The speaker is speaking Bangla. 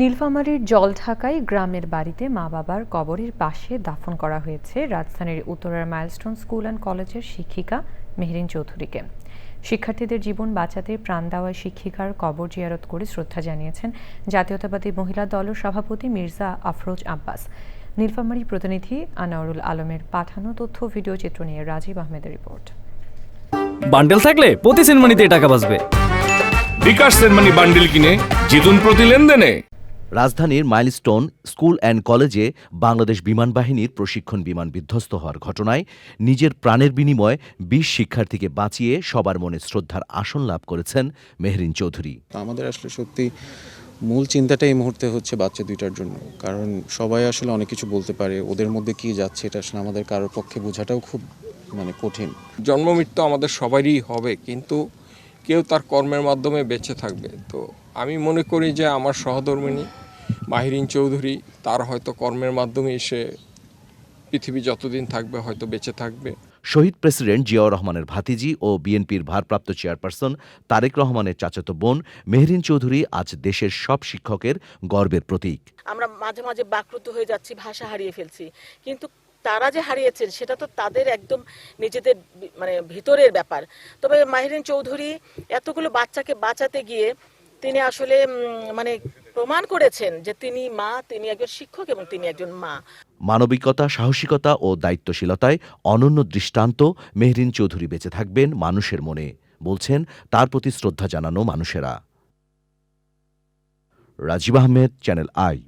নীলফামারীর জলঢাকায় গ্রামের বাড়িতে মা বাবার কবরের পাশে দাফন করা হয়েছে রাজধানীর উত্তরার মাইলস্টোন স্কুল অ্যান্ড কলেজের শিক্ষিকা মেহরিন চৌধুরীকে। শিক্ষার্থীদের জীবন বাঁচাতে প্রাণ দেওয়া শিক্ষিকার কবর জিয়ারত করে শ্রদ্ধা জানিয়েছেন জাতীয়তাবাদী মহিলা দলের সভাপতি মির্জা আফরোজ আব্বাস। নীলফামারী প্রতিনিধি আনাউরুল আলমের পাঠানো তথ্য ভিডিও চিত্র নিয়ে রাজীব আহমেদের রিপোর্ট। বান্ডেল থাকলে প্রতি সেনমানিতে টাকা বাঁচবে। বিকাশ সেনমানি বান্ডিল কিনে জিতুন প্রতি লেনদেনে। রাজধানীর মাইলস্টোন স্কুল অ্যান্ড কলেজে বাংলাদেশ বিমান বাহিনীর প্রশিক্ষণ বিমান বিধ্বস্ত হওয়ার ঘটনায় নিজের প্রাণের বিনিময়ে বিশ শিক্ষার্থীকে বাঁচিয়ে সবার মনে শ্রদ্ধার আসন লাভ করেছেন মেহরিন চৌধুরী। আমাদের আসলে সত্যি মূল চিন্তাটা এই মুহূর্তে হচ্ছে বাচ্চা দুইটার জন্য। কারণ সবাই আসলে অনেক কিছু বলতে পারে ওদের মধ্যে কি যাচ্ছে এটা আসলে আমাদের কারোর পক্ষে বোঝাটাও খুব মানে কঠিন। জন্ম মৃত্যু আমাদের সবারই হবে কিন্তু কেউ তার কর্মের মাধ্যমে বেঁচে থাকবে। তো আমি মনে করি যে আমার সহধর্মিনী মাহিরিন চৌধুরী তার হয়তো কর্মের মাধ্যমে সে পৃথিবী যতদিন থাকবে হয়তো বেঁচে থাকবে। শহীদ প্রেসিডেন্ট জিয়াউর রহমানের ভাতিজি ও বিএনপির ভারপ্রাপ্ত চেয়ারপারসন তারেক রহমানের চাচাতো বোন মেহরিন চৌধুরী আজ দেশের সব শিক্ষকের গর্বের প্রতীক। আমরা মাঝে মাঝে বাকরুদ্ধ হয়ে যাচ্ছি ভাষা হারিয়ে ফেলছি। কিন্তু তারা যে হারিয়েছেন, সেটা তো তাদের একদম নিজেদের মানে ভিতরের ব্যাপার। তবে মাহিরিন চৌধুরী এতগুলো বাচ্চাকে বাঁচাতে গিয়ে তিনি আসলে মানে প্রমাণ করেছেন যে তিনি মা, তিনি একজন শিক্ষক এবং তিনি একজন মা। মানবিকতা, সাহসিকতা ও দায়িত্বশীলতায় অনন্য দৃষ্টান্ত মেহরিন চৌধুরী বেঁচে থাকবেন মানুষের মনে, বলছেন তার প্রতি শ্রদ্ধা জানানো মানুষেরা। Rajib Ahmed, channel I.